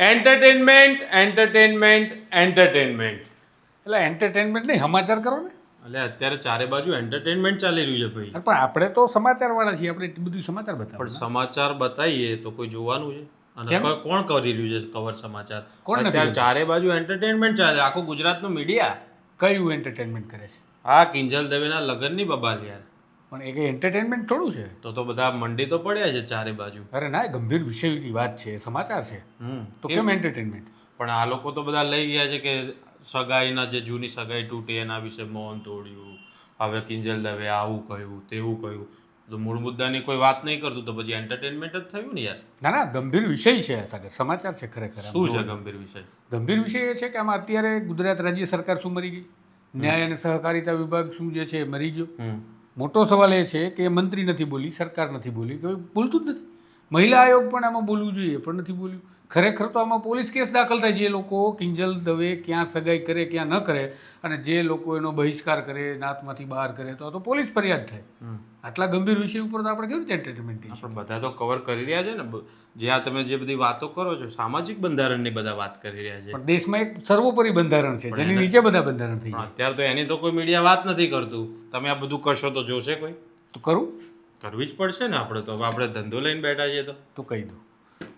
Entertainment entertainment entertainment એટલે entertainment નહીં સમાચાર કરો ને. એટલે અત્યારે ચારે બાજુ એન્ટરટેનમેન્ટ ચાલી રહ્યું છે ભાઈ. અરે પણ આપણે તો સમાચાર વાળા છીએ આપણે એટલું બધું સમાચાર પણ સમાચાર બતાવીએ તો કોઈ જોવાનું છે? અને કોઈ- કોણ કરી રહ્યું છે કવર સમાચાર? કોણ અત્યારે ચારે બાજુ એન્ટરટેનમેન્ટ ચાલે આખું ગુજરાતનું મીડિયા કયું એન્ટરટેનમેન્ટ કરે છે? આ કિંજલ દવેના લગ્નની બબાલ યાર. પણ એ કંઈ એન્ટરટેનમેન્ટ થોડું છે? તો તો બધા મંડી તો પડ્યા છે ચારે બાજુ. અરે ના એ ગંભીર વિષયની વાત છે સમાચાર છે. તો કેમ? એન્ટરટેનમેન્ટ પણ આ લોકો તો બધા લઈ ગયા છે કે સગાઈના જે જૂની સગાઈ તૂટી એના વિશે મૌન તોડ્યું હવે કિંજલ દવે આવું કહ્યું તેવું કહ્યું. તો મૂળ મુદ્દાની કોઈ વાત નહીં કરતું તો પછી એન્ટરટેનમેન્ટ જ થયું ને યાર. ના ના ગંભીર વિષય છે સાગર સમાચાર છે ખરેખર શું છે ગંભીર વિષય? ગંભીર વિષય એ છે કે આમાં અત્યારે ગુજરાત રાજ્ય સરકાર શું મરી ગઈ? ન્યાય અને સહકારિતા વિભાગ શું જે છે મરી ગયો. મોટો સવાલ એ છે કે મંત્રી નથી બોલી, સરકાર નથી બોલી કોઈ બોલતું જ નથી. મહિલા આયોગ પણ આમાં બોલવું જોઈએ, પણ નથી બોલ્યું. ખરેખર તો આમાં પોલીસ કેસ દાખલ થાય જે લોકો કિંજલ દવે ક્યાં સગાઈ કરે ક્યાં ન કરે અને જે લોકો એનો બહિષ્કાર કરે નાતમાંથી બહાર કરે તો આ તો પોલીસ ફરિયાદ થાય. આટલા ગંભીર વિષય ઉપર તો આપણે કેવી રીતે એન્ટરટેનમેન્ટ આપણે બધા તો કવર કરી રહ્યા છે ને. જે આ તમે જે બધી વાતો કરો છો સામાજિક બંધારણની બધા વાત કરી રહ્યા છે. પણ દેશમાં એક સર્વોપરી બંધારણ છે. જેની નીચે બધા બંધારણ થઈ અત્યારે તો એની તો કોઈ મીડિયા વાત નથી કરતું. તમે આ બધું કરશો તો જોશે કોઈ? તો કરું. કરવી જ પડશે ને આપણે તો. હવે આપણે ધંધો લઈને બેઠા છીએ તો. તો કહી દઉં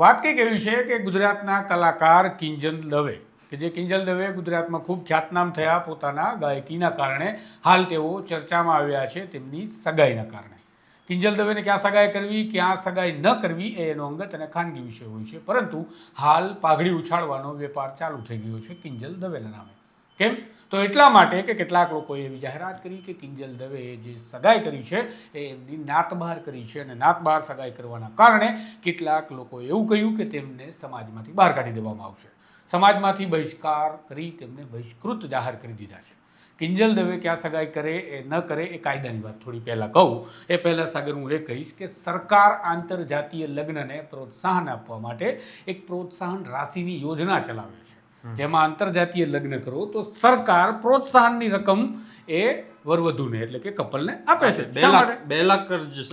વાત કંઈક એવી છે કે ગુજરાતના કલાકાર કિંજલ દવે, કે જે કિંજલ દવે ગુજરાતમાં ખૂબ ખ્યાતનામ થયા પોતાના ગાયકીના કારણે. હાલ તેઓ ચર્ચામાં આવ્યા છે તેમની સગાઈના કારણે. કિંજલ દવેને ક્યાં સગાઈ કરવી, ક્યાં સગાઈ ન કરવી એ એનો અંગત અને ખાનગી વિષય હોય છે. પરંતુ હાલ પાઘડી ઉછાળવાનો વેપાર ચાલુ થઈ ગયો છે કિંજલ દવેના નામે. કેમ? તો એટલા માટે કે કેટલાક લોકોએ એવી જાહેરાત કરી કે કિંજલ દવેએ જે સગાઈ કરી છે, એ એમની નાત બહાર કરી છે અને નાત બહાર સગાઈ કરવાના કારણે કેટલાક લોકોએ એવું કહ્યું કે તેમને સમાજમાંથી બહાર કાઢી દેવામાં આવશે. સમાજમાંથી બહિષ્કાર કરી તેમને બહિષ્કૃત જાહેર કરી દીધા છે. કિંજલ દવે ક્યાં સગાઈ કરે, એ ન કરે, એ કાયદાની વાત થોડી પહેલાં કહું. એ પહેલાં સાગર હું એ કહીશ કે સરકાર આંતરજાતીય લગ્નને પ્રોત્સાહન આપવા માટે એક પ્રોત્સાહન રાશિની યોજના ચલાવે છે. જેમાં આંતરજાતીય લગ્ન કરો તો સરકાર પ્રોત્સાહનની રકમ એ વરવધુને એટલે કે કપલને આપે છે. બે લાખ બે લાખ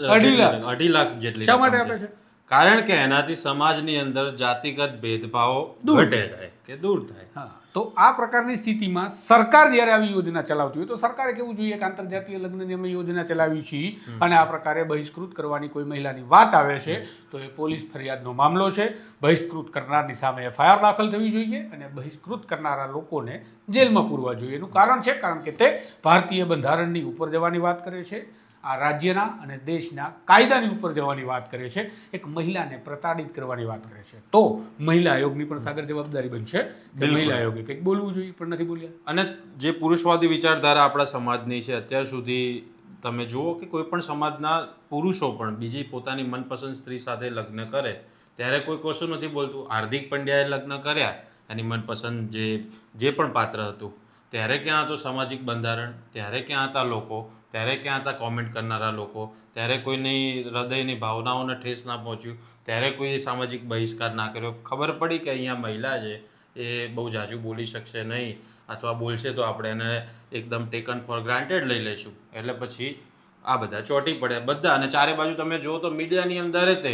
અઢી લાખ. અઢી લાખ જેટલી શા માટે આપે છે? કારણ કે એનાથી સમાજની અંદર જાતિગત ભેદભાવો દૂર થાય. કે દૂર થાય. હા તો આ પ્રકારની સ્થિતિમાં સરકાર જ્યારે આવી યોજના ચલાવતી હોય તો સરકારે કેવું જોઈએ કે આંતરજાતીય લગ્નની અમે યોજના ચલાવી છીએ અને આ પ્રકારે બહિષ્કૃત કરવાની કોઈ મહિલાની વાત આવે છે તો એ પોલીસ ફરિયાદનો મામલો છે. બહિષ્કૃત કરનારની સામે એફઆઈઆર દાખલ થવી જોઈએ અને બહિષ્કૃત કરનારા લોકોને જેલમાં પૂરવા જોઈએ. એનું કારણ છે કારણ કે તે ભારતીય બંધારણની ઉપર જવાની વાત કરે છે. આ રાજ્યના અને દેશના કાયદાની ઉપર જવાની વાત કરે છે એક મહિલાને પ્રતાડિત કરવાની વાત કરે છે. તો મહિલા આયોગની પણ સાગર જવાબદારી બનશે મહિલા આયોગે કંઈક બોલવું જોઈએ પણ નથી બોલ્યા? અને જે પુરુષવાદી વિચારધારા આપણા સમાજની છે અત્યાર સુધી તમે જુઓ કે કોઈ પણ સમાજના પુરુષો પણ બીજી પોતાની મનપસંદ સ્ત્રી સાથે લગ્ન કરે ત્યારે કોઈ કશું નથી બોલતું. હાર્દિક પંડ્યાએ લગ્ન કર્યા એની મનપસંદ જે જે પણ પાત્ર હતું. ત્યારે ક્યાં હતું સામાજિક બંધારણ? ત્યારે ક્યાં હતા લોકો? ત્યારે ક્યાં હતા કોમેન્ટ કરનારા લોકો? ત્યારે કોઈની હૃદયની ભાવનાઓને ઠેસ ના પહોંચ્યું? ત્યારે કોઈ સામાજિક બહિષ્કાર ના કર્યો? ખબર પડી કે અહીંયા મહિલા છે, એ બહુ જાજુ બોલી શકશે નહીં અથવા બોલશે તો આપણે એને એકદમ ટેકન ફોર ગ્રાન્ટેડ લઈ લઈશું. એટલે પછી આ બધા ચોંટી પડ્યા. બધા અને ચારે બાજુ તમે જુઓ તો મીડિયાની અંદર તે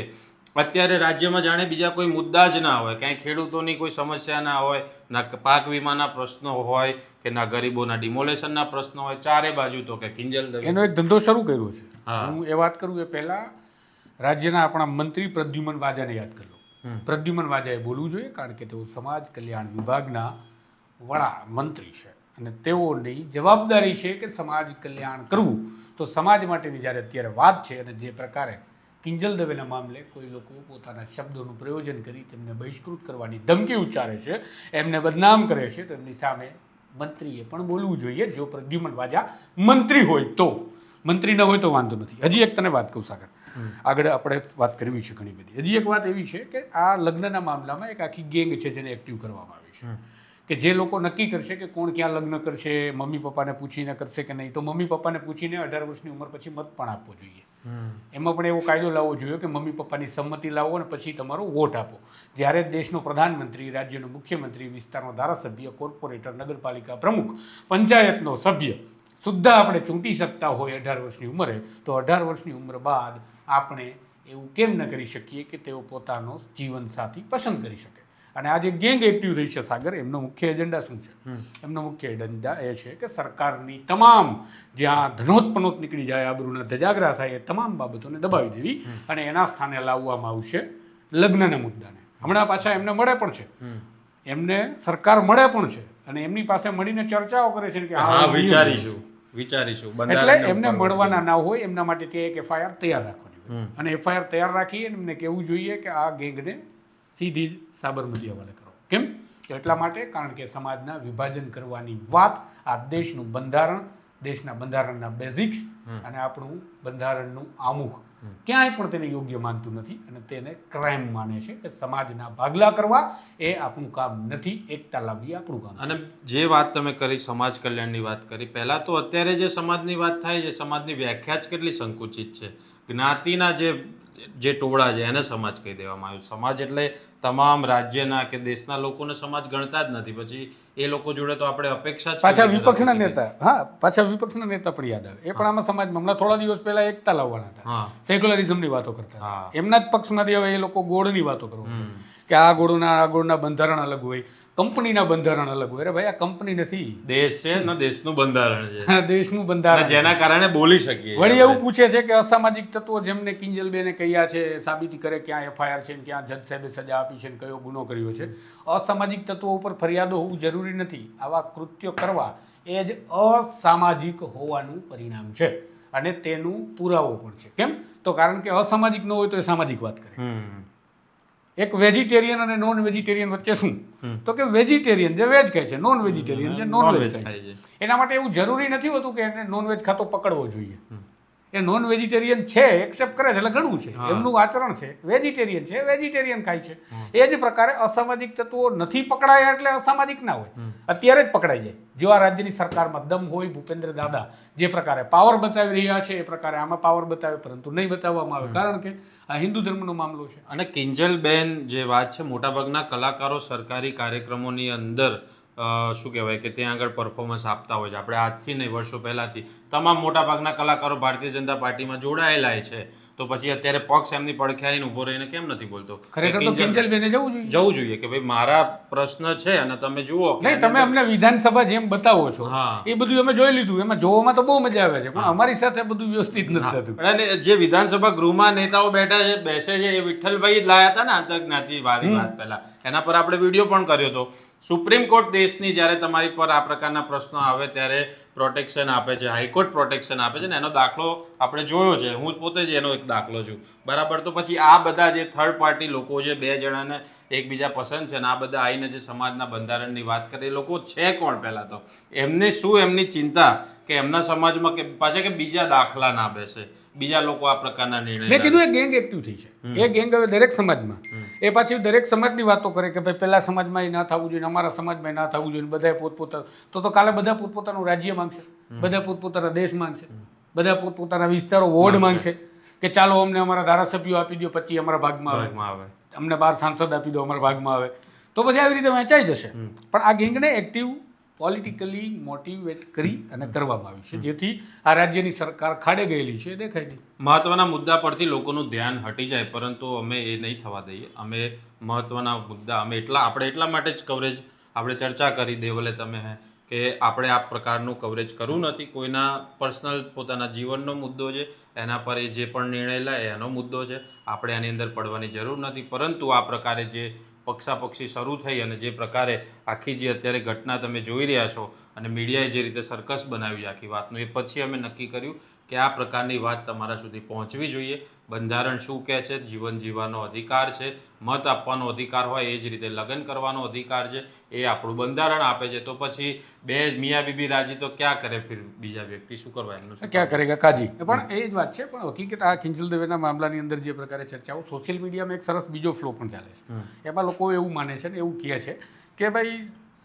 અત્યારે રાજ્યમાં જાણે બીજા કોઈ મુદ્દા જ ના હોય. ક્યાંય ખેડૂતોની કોઈ સમસ્યા ના હોય ના પાક વીમાના પ્રશ્નો હોય કે ના ગરીબોના ડિમોલેશનના પ્રશ્નો હોય ચારે બાજુ તો કે કિંજલ એનો એક ધંધો શરૂ કર્યો છે. હા. એ વાત કરું એ પહેલાં રાજ્યના આપણા મંત્રી પ્રદ્યુમન વાજાને યાદ કરી લો. પ્રદ્યુમન વાજાએ બોલવું જોઈએ કારણ કે તેઓ સમાજ કલ્યાણ વિભાગના વડા મંત્રી છે અને તેઓની જવાબદારી છે કે સમાજ કલ્યાણ કરવું. તો સમાજ માટેની જ્યારે અત્યારે વાત છે અને જે પ્રકારે કિંજલ દવેના મામલે કોઈ લોકો પોતાના શબ્દોનું પ્રયોજન કરી તેમને બહિષ્કૃત કરવાની ધમકી ઉચ્ચારે છે એમને બદનામ કરે છે તો એમની સામે મંત્રીએ પણ બોલવું જોઈએ જો પ્રદ્યુમન વાજા મંત્રી હોય તો. મંત્રી ન હોય તો વાંધો નથી. હજી એક તને વાત કહું સાગર. આગળ આપણે વાત કરવી છે ઘણી બધી. હજી એક વાત એવી છે કે આ લગ્નના મામલામાં એક આખી ગેંગ છે જેને એક્ટિવ કરવામાં આવી છે. કે જે લોકો નક્કી કરશે કે કોણ ક્યાં લગ્ન કરશે મમ્મી પપ્પાને પૂછીને કરશે કે નહીં તો મમ્મી પપ્પાને પૂછીને અઢાર વર્ષની ઉંમર પછી મત પણ આપવો જોઈએ. એમાં પણ એવો કાયદો લાવવો જોઈએ કે મમ્મી પપ્પાની સંમતિ લાવો અને પછી તમારો વોટ આપો. જ્યારે દેશનો પ્રધાનમંત્રી રાજ્યનો મુખ્યમંત્રી વિસ્તારનો ધારાસભ્ય કોર્પોરેટર નગરપાલિકા પ્રમુખ પંચાયતનો સભ્ય સુદ્ધા આપણે ચૂંટી શકતા હોય અઢાર વર્ષની ઉંમરે તો અઢાર વર્ષની ઉંમર બાદ આપણે એવું કેમ ન કરી શકીએ કે તેઓ પોતાનો જીવનસાથી પસંદ કરી શકે? અને આ જે ગેંગ એક્ટિવ થઈ છે સાગર એમનો મુખ્ય એજન્ડા શું છે? એમનો મુખ્ય એજન્ડા એ છે કે સરકારની તમામ જ્યાં ધનોત્પનોત નીકળી જાય આબરૂના ધજાગરા થાય એ તમામ બાબતોને દબાવી દેવી અને એના સ્થાને લાવવામાં આવશે લગ્નના મુદ્દાને. હમણાં પાછા એમને મળે પણ છે. એમને સરકાર મળે પણ છે અને એમની પાસે મળીને ચર્ચાઓ કરે છે કે હા વિચારીશું વિચારીશું. એટલે એમને મળવાના ના હોય એમના માટે તે એક એફઆઈઆર તૈયાર રાખવાની અને એફઆઈઆર તૈયાર રાખી એમને કહેવું જોઈએ કે આ ગેંગને સીધી સાબરમતી હવાલે કરો. કેમ? એટલા માટે કારણ કે સમાજના વિભાજન કરવાની વાત આ દેશનું બંધારણ દેશના બંધારણના બેઝિક્સ અને આપણું બંધારણનું આમુખ. ક્યાંય પણ તેને યોગ્ય માનતું નથી અને તેને ક્રાઇમ માને છે કે સમાજના ભાગલા કરવા એ આપણું કામ નથી એકતા લાવવી આપણું કામ અને જે વાત તમે કરી સમાજ કલ્યાણની વાત કરી પહેલાં તો અત્યારે જે સમાજની વાત થાય છે સમાજની વ્યાખ્યા જ કેટલી સંકુચિત છે. જ્ઞાતિના જે જે ટોળા છે એને સમાજ કહી દેવામાં આવ્યું. સમાજ એટલે તમામ રાજ્યના કે દેશના લોકોને સમાજ ગણતા જ નથી. પછી એ લોકો જોડે તો આપણે અપેક્ષા પાછા વિપક્ષના નેતા. હા પાછા વિપક્ષના નેતા પણ યાદ આવે. એ પણ આમાં સમાજમાં હમણાં થોડા દિવસ પહેલા એકતા લાવવાના? હતા. સેક્યુલરિઝમની વાતો કરતા એમના જ પક્ષમાંથી હવે એ લોકો ગોળની વાતો કરવા કે આ ગોળના આ ગોળના બંધારણ અલગ હોય. કંપનીના બંધારણ અલગ હોય. અરે ભાઈ આ કંપની નથી. દેશ છે ને દેશનું બંધારણ છે. દેશનું બંધારણ જેના કારણે બોલી શકીએ. વળી એવું પૂછે છે કે અસામાજિક તત્વો જેમને કિંજલબેને કહ્યા છે સાબિતી કરે ક્યાં એફઆઈઆર છે ને ક્યાં જજ સાહેબે સજા આપી છે ને કયો ગુનો કર્યો છે. અસામાજિક તત્વો ઉપર ફરિયાદો હોવું જરૂરી નથી. આવા કૃત્યો કરવા એ જ અસામાજિક હોવાનું પરિણામ છે અને તેનું પુરાવો પણ છે. કેમ? તો કારણ કે અસામાજિક ન હોય તો એ સામાજિક વાત કરે. એક વેજીટેરિયન અને નોન વેજીટેરિયન વચ્ચે શું? તો કે વેજીટેરિયન જે વેજ કહે છે નોન વેજીટેરિયન જે નોન વેજ ખાય છે. એના માટે એવું જરૂરી નથી હોતું કે એને નોન વેજ ખાતો પકડવો જોઈએ. એ નોન વેજીટેરિયન છે એક્સેપ્ટ કરે છે એટલે ઘણું છે. એમનું આચરણ છે. વેજીટેરિયન છે વેજીટેરિયન ખાય છે. એ જ પ્રકારે અસામાજિક તત્વો નથી પકડાયા એટલે અસામાજિક ના હોય. અત્યારે જ પકડાઈ જાય. જો આ રાજ્યની સરકારમાં દમ હોય ભૂપેન્દ્ર દાદા જે પ્રકારે પાવર બતાવી રહ્યા છે એ પ્રકારે આમાં પાવર બતાવે પરંતુ નહીં બતાવવામાં આવે. કારણ કે આ હિન્દુ ધર્મનો મામલો છે. અને કિંજલબેન જે વાત છે મોટાભાગના કલાકારો સરકારી કાર્યક્રમોની અંદર શું કહેવાય કે ત્યાં આગળ પરફોર્મન્સ આપતા હોય છે. આપણે આજથી નહીં, વર્ષો પહેલાંથી તમામ મોટાભાગના કલાકારો ભારતીય જનતા પાર્ટીમાં જોડાયેલા છે. તો પછી અત્યારે પક્ષ એમની પડખે આવીને ઊભો રહીને કેમ નથી બોલતો? ખરેખર તો કિંજલ- કિંજલબેને જવું જોઈએ. જવું જોઈએ કે ભાઈ મારા પ્રશ્ન છે અને તમે જુઓ નહીં તમે અમને વિધાનસભા જેમ બતાવો છો. એ બધું અમે જોઈ લીધું. એમાં જોવામાં તો બહુ મજા આવે છે પણ અમારી સાથે બધું વ્યવસ્થિત નથી થતું. અને જે વિધાનસભા ગૃહમાં નેતાઓ બેઠા છે બેસે છે એ વિઠ્ઠલભાઈ જ લાયા હતા ને આંતરજ્ઞાતિ વાળી વાત પહેલા. એના પર આપણે વીડિયો પણ કર્યો હતો. સુપ્રીમ કોર્ટ દેશની જ્યારે તમારી પર આ પ્રકારના પ્રશ્નો આવે ત્યારે પ્રોટેક્શન આપે છે હાઈકોર્ટ પ્રોટેક્શન આપે છે ને એનો દાખલો આપણે જોયો છે. હું પોતે જ એનો એક દાખલો છું. બરાબર? તો પછી આ બધા જે થર્ડ પાર્ટી લોકો છે બે જણાને એકબીજા પસંદ છે ને આ બધા આવીને જે સમાજના બંધારણની વાત કરે એ લોકો છે કોણ પહેલાં તો? એમને શું એમની ચિંતા કે એમના સમાજમાં કે પાછા કે બીજા દાખલા ના બેસે? બીજા લોકો આ પ્રકારના નિર્ણય મેં કીધું એ ગેંગ એક્ટિવ થઈ છે. એ ગેંગ હવે દરેક સમાજમાં. એ પાછી દરેક સમાજની વાતો કરે કે ભાઈ પેલા સમાજમાં એ ના થવું જોઈએ અમારા સમાજમાં એ ના થવું જોઈએ બધા પોતપોતા તો તો કાલે બધા પોતપોતાનું રાજ્ય માંગશે. બધા પોતપોતાના દેશ માંગશે. બધા પોતપોતાના વિસ્તારો વોર્ડ માંગશે. કે ચાલો અમને અમારા ધારાસભ્યો આપી દો પછી અમારા ભાગમાં આવે. ભાગમાં આવે. અમને બાર સાંસદ આપી દો અમારા ભાગમાં આવે. તો પછી આવી રીતે વહેંચાઈ જશે. પણ આ ગેંગને એક્ટિવ પોલિટિકલી મોટિવેટ કરી અને કરવામાં આવ્યું છે. જેથી આ રાજ્યની સરકાર ખાડે ગયેલી છે દેખાય નહીં મહત્વના મુદ્દા પરથી લોકોનું ધ્યાન હટી જાય પરંતુ અમે એ નહીં થવા દઈએ. અમે મહત્વના મુદ્દા અમે એટલા આપણે એટલા માટે જ કવરેજ આપણે ચર્ચા કરી દેવલે તમે કે આપણે આ પ્રકારનું કવરેજ કરવું નથી. કોઈના પર્સનલ પોતાના જીવનનો મુદ્દો છે, એના પર એ જે પણ નિર્ણય લે એનો મુદ્દો છે. આપણે આની અંદર પડવાની જરૂર નથી. પરંતુ આ પ્રકારે જે પક્ષાપક્ષી શરૂ થઈ અને જે પ્રકારે આખી જે અત્યારે ઘટના તમે જોઈ રહ્યા છો અને મીડિયાએ જે રીતે સર્કસ બનાવી આખી વાતનું, એ પછી અમે નક્કી કર્યું કે આ પ્રકારની વાત તમારા સુધી પહોંચવી જોઈએ. બંધારણ શું કહે છે? જીવન જીવવાનો અધિકાર છે. મત આપવાનો અધિકાર હોય એ જ રીતે લગ્ન કરવાનો અધિકાર છે. એ આપણું બંધારણ આપે છે. તો પછી બે મિયા બીબી રાજી તો ક્યાં કરે ફિર બીજા વ્યક્તિ? શું કરવા એમનું શું ક્યાં કરેગા કાજી પણ એ જ વાત છે. પણ હકીકત આ ખિંચલ દવેના મામલાની અંદર જે પ્રકારે ચર્ચાઓ સોશિયલ મીડિયામાં એક સરસ બીજો ફ્લો પણ ચાલે છે. એમાં લોકો એવું માને છે ને એવું કહે છે કે ભાઈ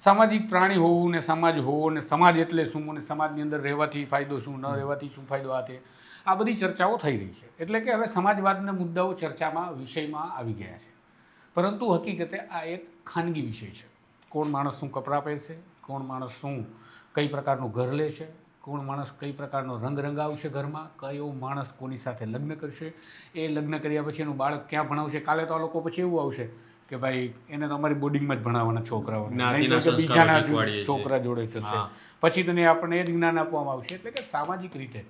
સામાજિક પ્રાણી હોવું ને સમાજ હોવો ને સમાજ એટલે શું? અને સમાજની અંદર રહેવાથી ફાયદો શું ન રહેવાથી શું ફાયદો આ તે? આ બધી ચર્ચાઓ થઈ રહી છે. એટલે કે હવે સમાજવાદના મુદ્દાઓ ચર્ચામાં વિષયમાં આવી ગયા છે. પરંતુ હકીકતે આ એક ખાનગી વિષય છે. કોણ માણસ શું કપડાં પહેરશે? કોણ માણસ શું કઈ પ્રકારનું ઘર લે છે? કોણ માણસ કઈ પ્રકારનો રંગ રંગાવશે ઘરમાં? કયો માણસ કોની સાથે લગ્ન કરશે? એ લગ્ન કર્યા પછી એનું બાળક ક્યાં ભણાવશે? કાલે તો આ લોકો પછી એવું આવશે. કે ભાઈ એને તો અમારી બોર્ડિંગમાં જ ભણાવવાના છોકરાઓ બીજાના છોકરા જોડે થશે. પછી તને આપણને એ જ્ઞાન આપવામાં આવશે. એટલે કે સામાજિક રીતે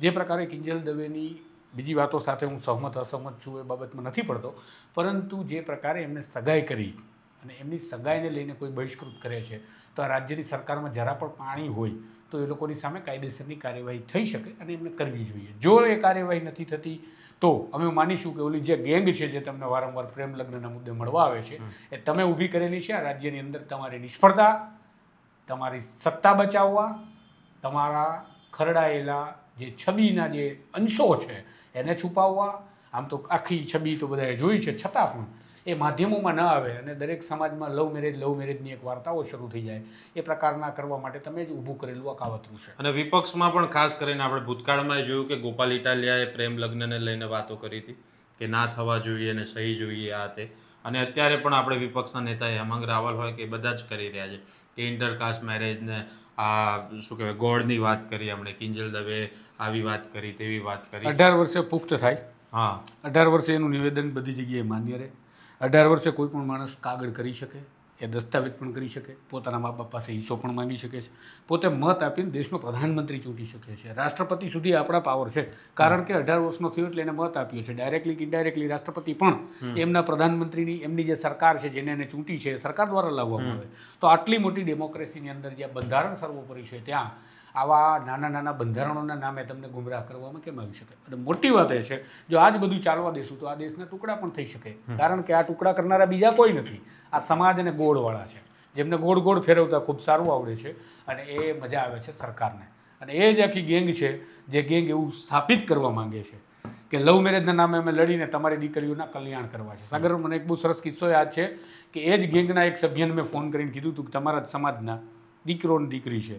જે પ્રકારે કિંજલ દવેની બીજી વાતો સાથે હું સહમત અસહમત છું એ બાબતમાં નથી પડતો. પરંતુ જે પ્રકારે એમને સગાઈ કરી અને એમની સગાઈને લઈને કોઈ બહિષ્કૃત કરે છે તો આ રાજ્યની સરકારમાં જરા પણ પાણી હોય તો એ લોકોની સામે કાયદેસરની કાર્યવાહી થઈ શકે અને એમને કરવી જોઈએ. જો એ કાર્યવાહી નથી થતી તો અમે માનીશું કે ઓલી જે ગેંગ છે જે તમને વારંવાર પ્રેમ લગ્નના મુદ્દે મળવા આવે છે એ તમે ઊભી કરેલી છે આ રાજ્યની અંદર તમારી નિષ્ફળતા તમારી સત્તા બચાવવા તમારા ખરડાયેલા જે છબીના જે અંશો છે એને છુપાવવા આમ તો આખી છબી તો બધાએ જોઈ છે છતાં પણ એ માધ્યમોમાં ન આવે અને દરેક સમાજમાં લવ મેરેજ લવ મેરેજની એક વાર્તાઓ શરૂ થઈ જાય. એ પ્રકારના કરવા માટે તમે જ ઊભું કરેલું આ કાવતરું છે. અને વિપક્ષમાં પણ ખાસ કરીને આપણે ભૂતકાળમાં એ જોયું કે ગોપાલ ઇટાલિયાએ પ્રેમ લગ્નને લઈને વાતો કરી હતી કે ના થવા જોઈએ અને સહી જોઈએ આ તે. અને અત્યારે પણ આપણે વિપક્ષના નેતા હેમંગ રાવલ હોય કે એ બધા જ કરી રહ્યા છે. કે ઇન્ટરકાસ્ટ મેરેજને આ શું કહેવાય ગોળની વાત કરી આપણે કિંજલ દવે આવી વાત કરી તેવી વાત કરી. અઢાર વર્ષે પુખ્ત થાય. હા. અઢાર વર્ષે એનું નિવેદન બધી જગ્યાએ માન્ય રહે. અઢાર વર્ષે કોઈ પણ માણસ કાગળ કરી શકે? એ દસ્તાવેજ પણ કરી શકે પોતાના મા બાપ પાસે હિસ્સો પણ માંગી શકે છે પોતે મત આપીને દેશનો પ્રધાનમંત્રી ચૂંટી શકે છે. રાષ્ટ્રપતિ સુધી આપણા પાવર છે. કારણ કે અઢાર વર્ષનો થયો એટલે એને મત આપ્યો છે. ડાયરેક્ટલી કે ઇનડાયરેક્ટલી રાષ્ટ્રપતિ પણ એમના પ્રધાનમંત્રીની એમની જે સરકાર છે જેને એને ચૂંટી છે સરકાર દ્વારા લાવવામાં આવે. તો આટલી મોટી ડેમોક્રેસીની અંદર જે બંધારણ સર્વોપરી છે ત્યાં આવા નાના નાના બંધારણોના નામે તમને ગુમરાહ કરવામાં કેમ આવી શકે? અને મોટી વાત એ છે જો આ જ બધું ચાલવા દેશું તો આ દેશના ટુકડા પણ થઈ શકે. કારણ કે આ ટુકડા કરનારા બીજા કોઈ નથી. આ સમાજ અને ગોળવાળા છે. જેમને ગોળ ગોળ ફેરવતા ખૂબ સારું આવડે છે અને એ મજા આવે છે સરકારને. અને એ જ આખી ગેંગ છે જે ગેંગ એવું સ્થાપિત કરવા માંગે છે કે લવ મેરેજના નામે અમે લડીને તમારી દીકરીઓના કલ્યાણ કરવા છે. સાગર મને એક બહુ સરસ કિસ્સો યાદ છે કે એ જ ગેંગના એક સભ્યને મેં ફોન કરીને કીધું હતું કે તમારા સમાજના દીકરો દીકરી છે.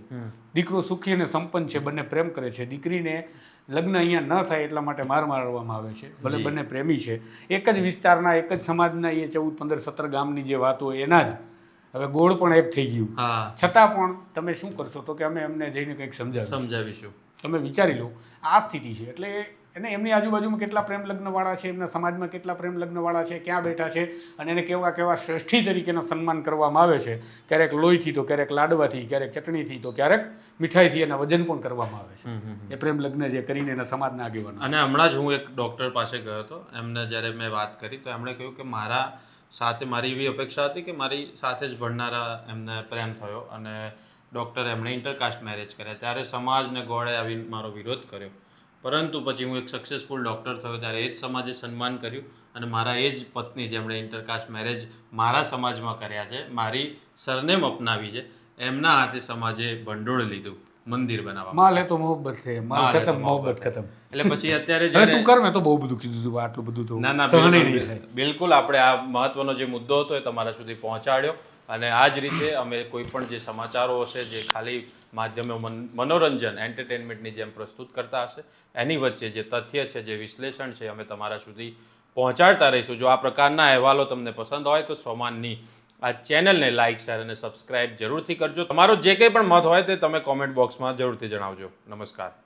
દીકરો સુખી અને સંપન્ન છે બંને પ્રેમ કરે છે. દીકરીને લગ્ન અહીંયા ન થાય એટલા માટે માર મારવામાં આવે છે. ભલે બંને પ્રેમી છે. એક જ વિસ્તારના એક જ સમાજના એ ચૌદ પંદર સત્તર ગામની જે વાતો એના જ. હવે ગોળ પણ એક થઈ ગયું. છતાં પણ તમે શું કરશો? તો કે અમે એમને જઈને કંઈક સમજાવીશું. સમજાવીશું. તમે વિચારી લો. આ સ્થિતિ છે. એટલે એને એમની આજુબાજુમાં કેટલા પ્રેમ લગ્નવાળા છે એમના સમાજમાં કેટલા પ્રેમ લગ્નવાળા છે ક્યાં બેઠા છે અને એને કેવા કેવા શ્રેષ્ઠી તરીકેના સન્માન કરવામાં આવે છે. ક્યારેક લોહીથી તો ક્યારેક લાડવાથી ક્યારેક ચટણીથી તો ક્યારેક મીઠાઈથી એના વજન પણ કરવામાં આવે છે. એ પ્રેમ લગ્ન જે કરીને એના સમાજના આગેવાનો અને હમણાં જ હું એક ડૉક્ટર પાસે ગયો હતો. એમને જ્યારે મેં વાત કરી તો એમણે કહ્યું કે મારા સાથે મારી એવી અપેક્ષા હતી કે મારી સાથે જ ભણનારા એમને પ્રેમ થયો અને ડૉક્ટર એમણે ઇન્ટરકાસ્ટ મેરેજ કર્યા. ત્યારે સમાજને ગોળે આવી મારો વિરોધ કર્યો. પરંતુ પછી હું એક સક્સેસફુલ ડૉક્ટર થયો ત્યારે એ જ સમાજે સન્માન કર્યું અને મારા એ જ પત્ની જેમણે ઇન્ટરકાસ્ટ મેરેજ મારા સમાજમાં કર્યા છે મારી સરનેમ અપનાવી છે એમના હાથે સમાજે ભંડોળ લીધું મંદિર બનાવવા માલ તો મોહબ્બત છે માલ ખતમ મોહબ્બત. ખતમ. એટલે પછી અત્યારે જ્યારે તું કર મેં તો બહુ બધું કીધું હતું આટલું બધું તો ના ના બિલકુલ આપણે આ મહત્વનો જે મુદ્દો હતો એ તમારા સુધી પહોંચાડ્યો. અને આ જ રીતે અમે કોઈ પણ જે સમાચારો હશે, જે ખાલી માધ્યમે મન- મનોરંજન એન્ટરટેનમેન્ટની જેમ પ્રસ્તુત કરતા હશે, એની વચ્ચે જે તથ્ય છે, જે વિશ્લેષણ છે, અમે તમારા સુધી પહોંચાડતા રહીશું. જો આ પ્રકારના અહેવાલો તમને પસંદ હોય તો સોમાનની આ ચેનલને લાઇક શેર અને સબસ્ક્રાઇબ જરૂરથી કરજો. તમારો જે કંઈ પણ મત હોય તે તમે કોમેન્ટ બોક્સમાં જરૂરથી જણાવજો. નમસ્કાર.